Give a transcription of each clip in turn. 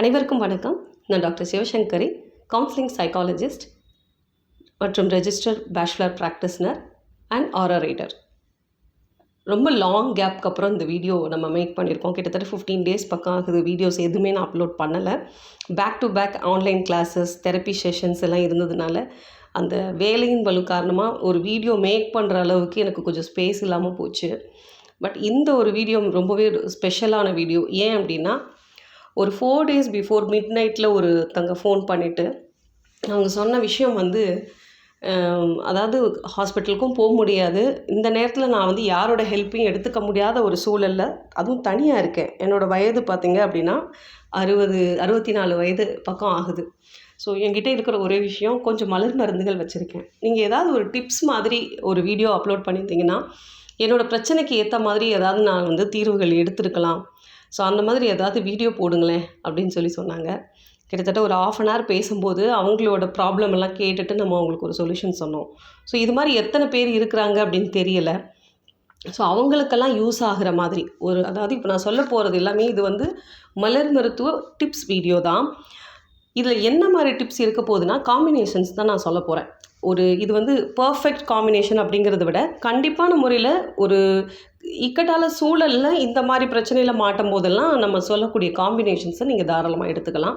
அனைவருக்கும் வணக்கம். நான் டாக்டர் சிவசங்கரி கவுன்சிலிங் சைக்காலஜிஸ்ட் மற்றும் register bachelor practitioner and aura reader ரொம்ப லாங் கேப்க்கு அப்புறம் இந்த வீடியோ நம்ம மேக் பண்ணியிருக்கோம். கிட்டத்தட்ட ஃபிஃப்டீன் டேஸ் பக்கம் ஆகுது. வீடியோஸ் எதுவுமே நான் அப்லோட் பண்ணலை. Back to back online classes therapy sessions எல்லாம் இருந்ததுனால அந்த வேலையின் வலு காரணமாக ஒரு வீடியோ மேக் பண்ணுற அளவுக்கு எனக்கு கொஞ்சம் ஸ்பேஸ் இல்லாமல் போச்சு. பட் இந்த ஒரு வீடியோ ரொம்பவே ஸ்பெஷலான வீடியோ ஏன் அப்படின்னா ஒரு ஃபோர் டேஸ் பிஃபோர் மிட் நைட்டில் ஒரு தங்க ஃபோன் பண்ணிவிட்டு அவங்க சொன்ன விஷயம் வந்து அதாவது ஹாஸ்பிட்டலுக்கும் போக முடியாது. இந்த நேரத்தில் நான் வந்து யாரோட ஹெல்ப்பையும் எடுத்துக்க முடியாத ஒரு சூழலில் அதுவும் தனியாக இருக்கேன். என்னோடய வயது பார்த்திங்க அப்படின்னா அறுபது அறுபத்தி நாலு வயது பக்கம் ஆகுது. ஸோ என்கிட்ட இருக்கிற ஒரே விஷயம் கொஞ்சம் மலர் மருந்துகள் வச்சுருக்கேன். நீங்கள் ஏதாவது ஒரு டிப்ஸ் மாதிரி ஒரு வீடியோ அப்லோட் பண்ணியிருந்தீங்கன்னா என்னோடய பிரச்சனைக்கு ஏற்ற மாதிரி ஏதாவது நான் வந்து தீர்வுகள் எடுத்திருக்கலாம். ஸோ அந்த மாதிரி ஏதாவது வீடியோ போடுங்களேன் அப்படின்னு சொல்லி சொன்னாங்க. கிட்டத்தட்ட ஒரு ஆஃப் அன் ஹவர் பேசும்போது அவங்களோட ப்ராப்ளம் எல்லாம் கேட்டுட்டு நம்ம அவங்களுக்கு ஒரு சொல்யூஷன் சொன்னோம். ஸோ இது மாதிரி எத்தனை பேர் இருக்கிறாங்க அப்படின்னு தெரியல. ஸோ அவங்களுக்கெல்லாம் யூஸ் ஆகிற மாதிரி ஒரு அதாவது இப்போ நான் சொல்ல போகிறது எல்லாமே இது வந்து மலர் மருத்துவ டிப்ஸ் வீடியோ தான். இதில் என்ன மாதிரி டிப்ஸ் இருக்க போகுதுன்னா காம்பினேஷன்ஸ் தான் நான் சொல்ல போகிறேன் ஒரு இது வந்து பர்ஃபெக்ட் காம்பினேஷன் அப்படிங்கிறத விட கண்டிப்பான முறையில் ஒரு இக்கட்டால சூழலில் இந்த மாதிரி பிரச்சனையில் மாட்டும் போதெல்லாம் நம்ம சொல்லக்கூடிய காம்பினேஷன்ஸை நீங்கள் தாராளமாக எடுத்துக்கலாம்.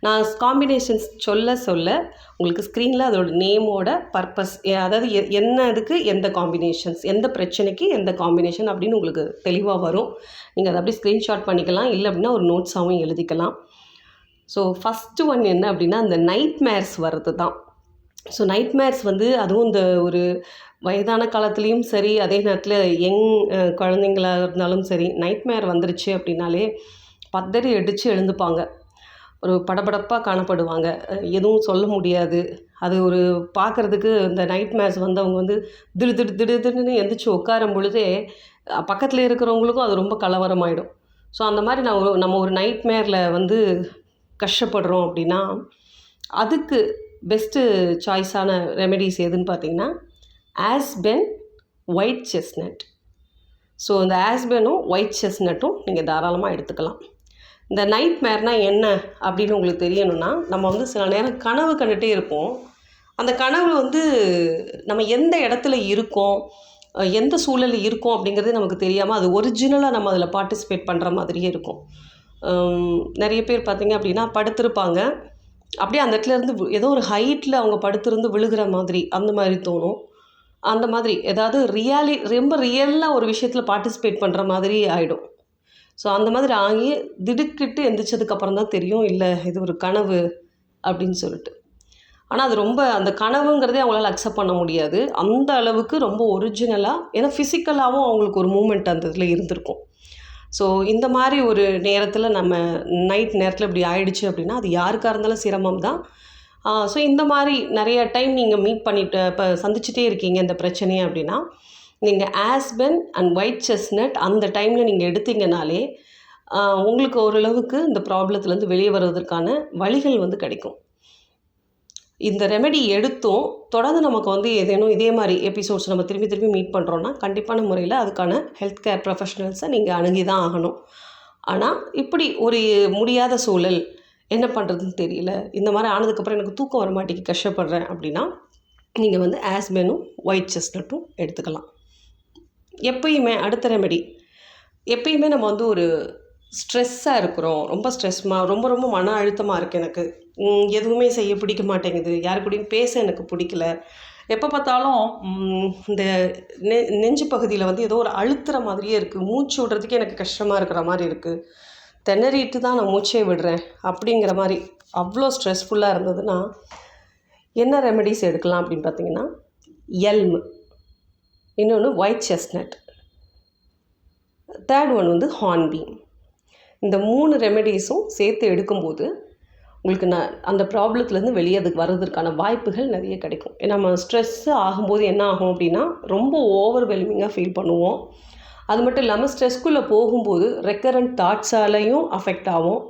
நான் காம்பினேஷன்ஸ் சொல்ல சொல்ல உங்களுக்கு ஸ்க்ரீனில் அதோட நேமோட பர்பஸ் அதாவது எ- என்ன இதுக்கு எந்த காம்பினேஷன்ஸ் எந்த பிரச்சனைக்கு எந்த காம்பினேஷன் அப்படின்னு உங்களுக்கு தெளிவாக வரும். நீங்கள் அதை அப்படியே ஸ்க்ரீன்ஷாட் பண்ணிக்கலாம். இல்லை அப்படின்னா ஒரு நோட்ஸாகவும் எழுதிக்கலாம். ஸோ ஃபஸ்ட்டு ஒன் என்ன அப்படின்னா அந்த நைட் மேர்ஸ் வர்றது தான் ஸோ நைட் மேர்ஸ் வந்து அதுவும் இந்த ஒரு வயதான காலத்துலேயும் சரி அதே நேரத்தில் யங் குழந்தைங்களா இருந்தாலும் சரி நைட் மேர் வந்துருச்சு அப்படின்னாலே பத்தடி அடித்து எழுந்துப்பாங்க. ஒரு படபடப்பாக காணப்படுவாங்க. எதுவும் சொல்ல முடியாது. அது ஒரு பார்க்குறதுக்கு இந்த நைட் மேட்ச் வந்து அவங்க வந்து திடு திடு திடு திடுன்னு எந்திரிச்சு உட்காரும் பொழுதே பக்கத்தில் இருக்கிறவங்களுக்கும் அது ரொம்ப கலவரமாயிடும். ஸோ அந்த மாதிரி நான் ஒரு நம்ம ஒரு நைட் மேரில் வந்து கஷ்டப்படுறோம் அப்படின்னா அதுக்கு பெஸ்ட்டு சாய்ஸான ரெமெடிஸ் எதுன்னு பார்த்தீங்கன்னா ஆஸ்பென் ஒயிட் செஸ்னட் ஸோ இந்த ஆஸ்பெனும் ஒயிட் செஸ்னட்டும் நீங்கள் தாராளமாக எடுத்துக்கலாம். இந்த நைட் மேர்னா என்ன அப்படின்னு உங்களுக்கு தெரியணும்னா நம்ம வந்து சில நேரம் கனவு கண்டுகிட்டே இருப்போம். அந்த கனவு வந்து நம்ம எந்த இடத்துல இருக்கோம் எந்த சூழலில் இருக்கோம் அப்படிங்கிறது நமக்கு தெரியாமல் அது ஒரிஜினலாக நம்ம அதில் பார்ட்டிசிபேட் பண்ணுற மாதிரியே இருக்கும். நிறைய பேர் பார்த்திங்க அப்படின்னா படுத்திருப்பாங்க. அப்படியே அந்த இடத்துல இருந்து ஏதோ ஒரு ஹைட்டில் அவங்க படுத்திருந்து விழுகிற மாதிரி அந்த மாதிரி தோணும். அந்த மாதிரி. ஏதாவது ரியாலி ரொம்ப ரியலாக ஒரு விஷயத்தில் பார்ட்டிசிபேட் பண்ணுற மாதிரி ஆகிடும் ஸோ அந்த மாதிரி ஆகி திடுக்கிட்டு எந்திரிச்சதுக்கப்புறம் தான் தெரியும் இல்லை இது ஒரு கனவு அப்படின்னு சொல்லிட்டு. ஆனால் அது ரொம்ப அந்த கனவுங்கிறதே அவங்களால அக்செப்ட் பண்ண முடியாது. அந்த அளவுக்கு ரொம்ப ஒரிஜினலாக ஏன்னா ஃபிசிக்கலாகவும் அவங்களுக்கு ஒரு மூமெண்ட் அந்த இதில் இருந்திருக்கும். ஸோ இந்த மாதிரி ஒரு நேரத்தில் நம்ம நைட் நேரத்தில் இப்படி ஆயிடுச்சு அப்படின்னா அது யாருக்காக இருந்தாலும் சிரமம் தான் ஸோ இந்த மாதிரி நிறைய டைம் நீங்கள் மீட் பண்ணிட்டு இப்போ சந்திச்சுட்டே இருக்கீங்க இந்த பிரச்சனையை அப்படின்னா நீங்கள் ஆஸ்பென் அண்ட் ஒயிட் செஸ்னட் அந்த டைமில் நீங்கள் எடுத்தீங்கனாலே உங்களுக்கு ஓரளவுக்கு இந்த ப்ராப்ளத்துலேருந்து வெளியே வருவதற்கான வழிகள் வந்து கிடைக்கும். இந்த ரெமெடி எடுத்தும் தொடர்ந்து நமக்கு வந்து ஏதேனும் இதே மாதிரி எபிசோட்ஸ் நம்ம திரும்பி திரும்பி மீட் பண்ணுறோன்னா கண்டிப்பான முறையில் அதுக்கான ஹெல்த் கேர் ப்ரொஃபஷனல்ஸை நீங்கள் அணுகி தான் ஆகணும். ஆனால் இப்படி ஒரு முடியாத சூழல் என்ன பண்ணுறதுன்னு தெரியல. இந்த மாதிரி ஆனதுக்கப்புறம் எனக்கு தூக்கம் வர மாட்டேங்கி கஷ்டப்படுறேன் அப்படின்னா நீங்கள் வந்து ஆஸ்பெனும் ஒயிட் செஸ்னட்டும் எடுத்துக்கலாம். எப்பயுமே அடுத்த ரெமெடி எப்பயுமே நம்ம வந்து ஒரு ஸ்ட்ரெஸ்ஸாக இருக்கிறோம். ரொம்ப ஸ்ட்ரெஸ்மா ரொம்ப ரொம்ப மன அழுத்தமாக இருக்குது எனக்கு. எதுவுமே செய்ய பிடிக்க மாட்டேங்குது. யாரு கூடயும் பேச எனக்கு பிடிக்கல. எப்போ பார்த்தாலும் இந்த நெ நெஞ்சு பகுதியில் வந்து ஏதோ ஒரு அழுத்துற மாதிரியே இருக்குது மூச்சு விடுறதுக்கே எனக்கு கஷ்டமாக இருக்கிற மாதிரி இருக்குது திணறிட்டு தான் நான் மூச்சே விடுறேன் அப்படிங்கிற மாதிரி அவ்வளோ ஸ்ட்ரெஸ்ஃபுல்லாக இருந்ததுன்னா என்ன ரெமெடிஸ் எடுக்கலாம் அப்படின்னு பார்த்தீங்கன்னா எல்ம். இன்னொன்று ஒயிட் செஸ்னட் தேர்ட் ஒன் வந்து ஹார்ன்பீம் இந்த மூணு ரெமெடிஸும் சேர்த்து எடுக்கும்போது உங்களுக்கு நான் அந்த ப்ராப்ளத்துலேருந்து வெளியே அதுக்கு வர்றதுக்கான வாய்ப்புகள் நிறைய கிடைக்கும். ஏன்னா நம்ம ஸ்ட்ரெஸ்ஸு ஆகும்போது என்ன ஆகும் அப்படின்னா ரொம்ப ஓவர்வெல்மிங்காக ஃபீல் பண்ணுவோம். அது மட்டும் இல்லாமல் ஸ்ட்ரெஸ்க்குள்ளே போகும்போது ரெக்கரண்ட் தாட்ஸாலையும் அஃபெக்ட் ஆகும்.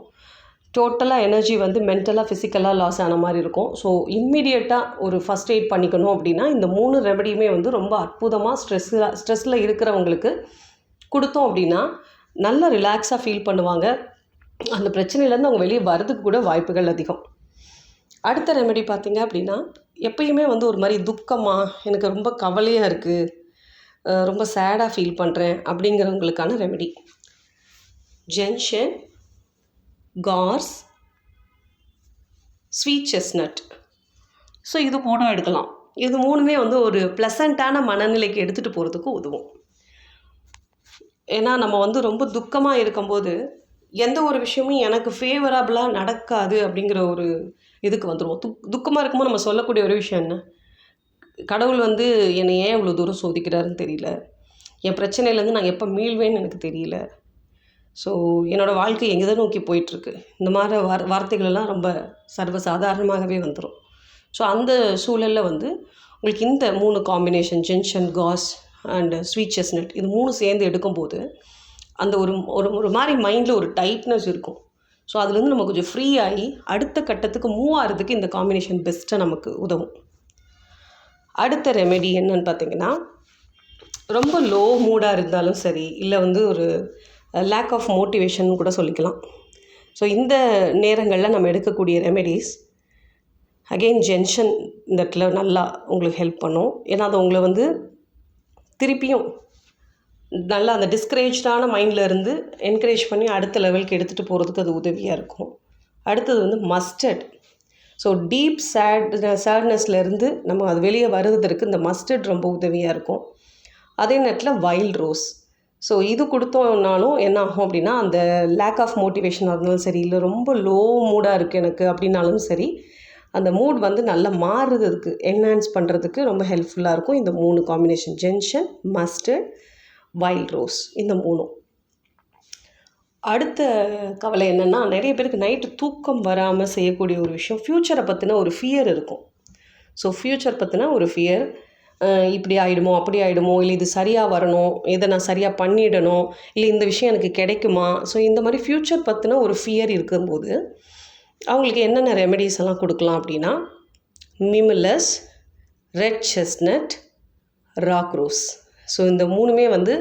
டோட்டலாக எனர்ஜி வந்து மென்டலாக ஃபிசிக்கலாக லாஸ் ஆன மாதிரி இருக்கும். ஸோ இம்மிடியட்டாக ஒரு ஃபஸ்ட் எய்ட் பண்ணிக்கணும் அப்படின்னா இந்த மூணு ரெமடியுமே வந்து ரொம்ப அற்புதமாக ஸ்ட்ரெஸ்ஸில் ஸ்ட்ரெஸ்ஸில் இருக்கிறவங்களுக்கு கொடுத்தோம் அப்படின்னா நல்லா ரிலாக்ஸாக ஃபீல் பண்ணுவாங்க. அந்த பிரச்சனையிலேருந்து அவங்க வெளியே வரதுக்கு கூட வாய்ப்புகள் அதிகம். அடுத்த ரெமெடி பார்த்திங்க அப்படின்னா எப்பயுமே வந்து ஒரு மாதிரி துக்கமாக எனக்கு ரொம்ப கவலையாக இருக்குது ரொம்ப சேடாக ஃபீல் பண்ணுறேன் அப்படிங்கிறவங்களுக்கான remedy gentian gorse sweet chestnut so இது மூணும் எடுக்கலாம். இது மூணுமே வந்து ஒரு ப்ளசண்ட்டான மனநிலைக்கு எடுத்துகிட்டு போகிறதுக்கு உதவும். ஏன்னா நம்ம வந்து ரொம்ப துக்கமாக இருக்கும்போது எந்த ஒரு விஷயமும் எனக்கு ஃபேவரபுளாக நடக்காது அப்படிங்கிற ஒரு இதுக்கு வந்துடுவோம் துக் துக்கமாக இருக்கும்போது நம்ம சொல்லக்கூடிய ஒரு விஷயம் என்ன? கடவுள் வந்து என்னை ஏன் இவ்வளோ தூரம் சோதிக்கிறாருன்னு தெரியல. என் பிரச்சனையிலேருந்து நான் எப்போ மீள்வேன்னு எனக்கு தெரியல. ஸோ என்னோடய வாழ்க்கை எங்கே தான் நோக்கி போயிட்டுருக்கு. இந்த மாதிரி வார் வார்த்தைகளெல்லாம் ரொம்ப சர்வசாதாரணமாகவே வந்துடும் ஸோ அந்த சூழலில் வந்து உங்களுக்கு இந்த மூணு combination gentian gorse and sweet chestnut இது மூணு சேர்ந்து எடுக்கும்போது அந்த ஒரு ஒரு ஒரு மாதிரி மைண்டில் ஒரு டைட்னஸ் இருக்கும். ஸோ அதுலேருந்து நம்ம கொஞ்சம் ஃப்ரீ ஆகி அடுத்த கட்டத்துக்கு மூவ் ஆகிறதுக்கு இந்த காம்பினேஷன் பெஸ்ட்டாக நமக்கு உதவும். அடுத்த ரெமெடி என்னன்னு பார்த்தீங்கன்னா ரொம்ப லோ மூடாக இருந்தாலும் சரி இல்லை வந்து ஒரு லேக் ஆஃப் மோட்டிவேஷன் கூட சொல்லிக்கலாம். ஸோ இந்த நேரங்களில் நம்ம எடுக்கக்கூடிய ரெமெடிஸ் அகெயின் ஜென்ஷன் இந்த இடத்துல நல்லா உங்களுக்கு ஹெல்ப் பண்ணும். ஏன்னா அது உங்களை வந்து திருப்பியும் நல்லா அந்த டிஸ்கரேஜ்டான மைண்டில் இருந்து என்கரேஜ் பண்ணி அடுத்த லெவலுக்கு எடுத்துகிட்டு போகிறதுக்கு அது உதவியாக இருக்கும். அடுத்தது வந்து மஸ்டர்ட் ஸோ டீப் சேட் சேட்னஸ்லேருந்து நம்ம அது வெளியே வருவதற்கு இந்த மஸ்டர்ட் ரொம்ப உதவியாக இருக்கும். அதே நேரத்தில் வைல்ட் ரோஸ் ஸோ இது கொடுத்தோம்னாலும் என்ன ஆகும் அப்படின்னா அந்த லேக் ஆஃப் மோட்டிவேஷனாக இருந்தாலும் சரி இல்லை ரொம்ப லோ மூடாக இருக்குது எனக்கு அப்படின்னாலும் சரி அந்த மூட் வந்து நல்லா மாறுறதுக்கு என்ஹான்ஸ் பண்ணுறதுக்கு ரொம்ப ஹெல்ப்ஃபுல்லாக இருக்கும். இந்த மூணு combination gentian mustard wild rose இந்த மூணும். அடுத்த கவலை என்னென்னா நிறைய பேருக்கு நைட்டு தூக்கம் வராமல் செய்யக்கூடிய ஒரு விஷயம் ஃப்யூச்சரை பற்றின ஒரு ஃபியர் இருக்கும். ஸோ ஃப்யூச்சர் பற்றின ஒரு ஃபியர் இப்படி ஆகிடுமோ அப்படி ஆகிடுமோ இல்லை இது சரியாக வரணும் இதை நான் சரியாக பண்ணிடணும் இல்லை இந்த விஷயம் எனக்கு கிடைக்குமா? ஸோ இந்த மாதிரி ஃப்யூச்சர் பற்றின ஒரு ஃபியர் இருக்கும்போது அவங்களுக்கு என்னென்ன ரெமெடிஸ் எல்லாம் கொடுக்கலாம் அப்படின்னா mimulus red chestnut rock rose so இந்த மூணுமே வந்து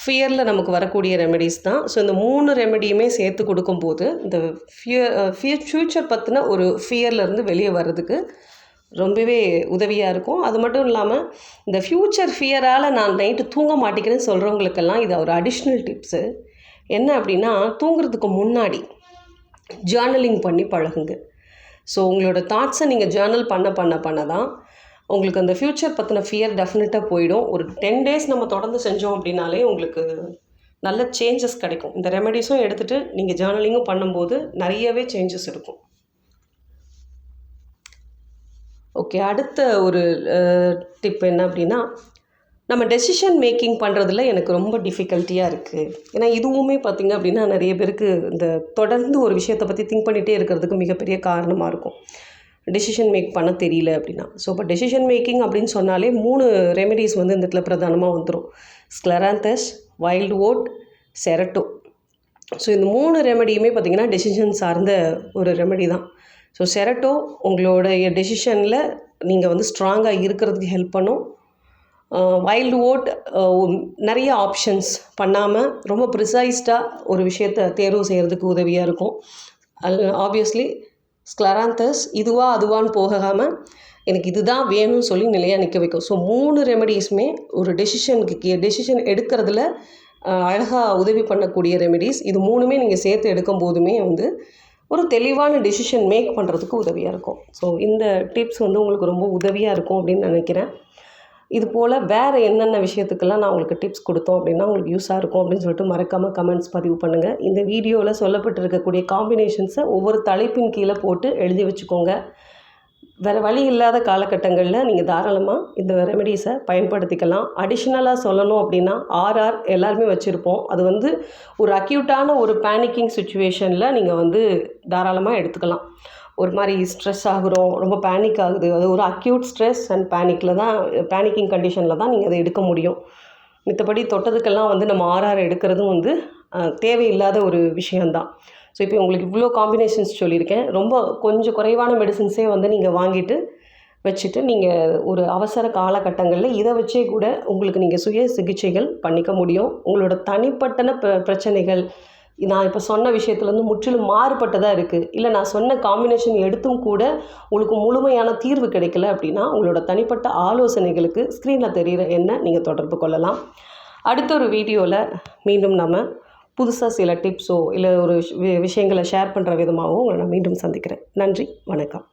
ஃபியரில் நமக்கு வரக்கூடிய ரெமெடிஸ் தான். ஸோ இந்த மூணு ரெமெடியுமே சேர்த்து கொடுக்கும்போது இந்த ஃபியர் ஃபியூ ஃப்யூச்சர் பற்றின ஒரு ஃபியர்லேருந்து வெளியே வர்றதுக்கு ரொம்பவே உதவியாக இருக்கும். அது மட்டும் இல்லாமல் இந்த ஃப்யூச்சர் ஃபியரால் நான் நைட்டு தூங்க மாட்டேங்கிறேன்னு சொல்கிறவங்களுக்கெல்லாம் இது ஒரு அடிஷ்னல் டிப்ஸு என்ன அப்படின்னா தூங்குறதுக்கு முன்னாடி ஜேர்னலிங் பண்ணி பழகுங்க. ஸோ உங்களோட தாட்ஸை நீங்கள் ஜேர்னல் பண்ண பண்ண பண்ண தான் உங்களுக்கு அந்த ஃப்யூச்சர் பற்றின ஃபியர் டெஃபினட்டாக போயிடும். ஒரு டென் டேஸ் நம்ம தொடர்ந்து செஞ்சோம் அப்படின்னாலே உங்களுக்கு நல்ல சேஞ்சஸ் கிடைக்கும். இந்த ரெமெடிஸும் எடுத்துகிட்டு நீங்கள் ஜேர்னலிங்கும் பண்ணும்போது நிறையவே சேஞ்சஸ் இருக்கும். ஓகே அடுத்த ஒரு டிப் என்ன அப்படின்னா நம்ம டெசிஷன் மேக்கிங் பண்ணுறதுல எனக்கு ரொம்ப டிஃபிகல்ட்டியாக இருக்குது ஏன்னா இதுவுமே பார்த்திங்க அப்படின்னா நிறைய பேருக்கு இந்த தொடர்ந்து ஒரு விஷயத்தை பற்றி திங்க் பண்ணிகிட்டே இருக்கிறதுக்கு மிகப்பெரிய காரணமாக இருக்கும். டெசிஷன் மேக் பண்ண தெரியல அப்படின்னா. ஸோ இப்போ டெசிஷன் மேக்கிங் அப்படின்னு சொன்னாலே மூணு ரெமெடிஸ் வந்து இந்த இடத்துல பிரதானமாக வந்துடும் scleranthus wild oat cerato so இந்த மூணு ரெமெடியுமே பார்த்திங்கன்னா டெசிஷன் சார்ந்த ஒரு ரெமெடி தான். ஸோ செரட்டோ உங்களுடைய டெசிஷனில் நீங்கள் வந்து ஸ்ட்ராங்காக இருக்கிறதுக்கு ஹெல்ப் பண்ணும். வைல்டு ஓட் நிறைய ஆப்ஷன்ஸ் பண்ணாமல் ரொம்ப ப்ரிசைஸ்டாக ஒரு விஷயத்தை தேர்வு செய்கிறதுக்கு உதவியாக இருக்கும். அது ஆப்வியஸ்லி ஸ்க்லராந்தஸ் இதுவா அதுவான்னு போகாமல் எனக்கு இதுதான் வேணும்னு சொல்லி நிலையாக நிற்க வைக்கும். ஸோ மூணு ரெமெடிஸுமே ஒரு டெசிஷனுக்கு டெசிஷன் எடுக்கிறதுல அழகாக உதவி பண்ணக்கூடிய ரெமெடிஸ் இது மூணுமே நீங்கள் சேர்த்து எடுக்கும் போதுமே வந்து ஒரு தெளிவான டெசிஷன் மேக் பண்ணுறதுக்கு உதவியாக இருக்கும். ஸோ இந்த டிப்ஸ் வந்து உங்களுக்கு ரொம்ப உதவியாக இருக்கும் அப்படின்னு நினைக்கிறேன். இது போல் வேறு என்னென்ன விஷயத்துக்கெல்லாம் நான் உங்களுக்கு டிப்ஸ் கொடுத்தோம் அப்படின்னா உங்களுக்கு யூஸாக இருக்கும் அப்படின்னு சொல்லிட்டு மறக்காமல் கமெண்ட்ஸ் பதிவு பண்ணுங்கள் இந்த வீடியோவில் சொல்லப்பட்டிருக்கக்கூடிய காம்பினேஷன்ஸை ஒவ்வொரு தலைப்பின் கீழே போட்டு எழுதி வச்சுக்கோங்க. வேறு வழி இல்லாத காலகட்டங்களில் நீங்கள் தாராளமாக இந்த ரெமெடிஸை பயன்படுத்திக்கலாம். அடிஷ்னலாக சொல்லணும் அப்படின்னா ஆர்ஆர் எல்லாருமே வச்சுருப்போம். அது வந்து ஒரு அக்யூட்டான ஒரு பேனிக்கிங் சுச்சுவேஷனில் நீங்கள் வந்து தாராளமாக எடுத்துக்கலாம். ஒரு மாதிரி ஸ்ட்ரெஸ் ஆகுறோம் ரொம்ப பேனிக் ஆகுது. அது ஒரு அக்யூட் ஸ்ட்ரெஸ் அண்ட் பேனிக்கில் தான் பேனிக்கிங் கண்டிஷனில் தான் நீங்கள் அதை எடுக்க முடியும். மித்தபடி தொட்டதுக்கெல்லாம் வந்து நம்ம ஆர்ஆர் எடுக்கிறதும் வந்து தேவையில்லாத ஒரு விஷயந்தான் ஸோ இப்போ உங்களுக்கு இவ்வளோ காம்பினேஷன்ஸ் சொல்லியிருக்கேன். ரொம்ப கொஞ்சம் குறைவான மெடிசின்ஸே வந்து நீங்கள் வாங்கிட்டு வச்சுட்டு நீங்கள் ஒரு அவசர காலகட்டங்களில் இதை வச்சே கூட உங்களுக்கு நீங்கள் சுய சிகிச்சைகள் பண்ணிக்க முடியும். உங்களோட தனிப்பட்டன பிர பிரச்சனைகள் நான் இப்போ சொன்ன விஷயத்துலேருந்து முற்றிலும் மாறுபட்டதாக இருக்குது இல்லை நான் சொன்ன காம்பினேஷன் எடுத்தும் கூட உங்களுக்கு முழுமையான தீர்வு கிடைக்கல அப்படின்னா உங்களோட தனிப்பட்ட ஆலோசனைகளுக்கு ஸ்க்ரீனில் தெரிகிற என்ன நீங்கள் தொடர்பு கொள்ளலாம். அடுத்த ஒரு வீடியோவில் மீண்டும் நம்ம புதுசாக சில டிப்ஸோ இல்லை ஒரு விஷயங்களை ஷேர் பண்ணுற விதமாகவும் உங்களை நான் மீண்டும் சந்திக்கிறேன். நன்றி வணக்கம்.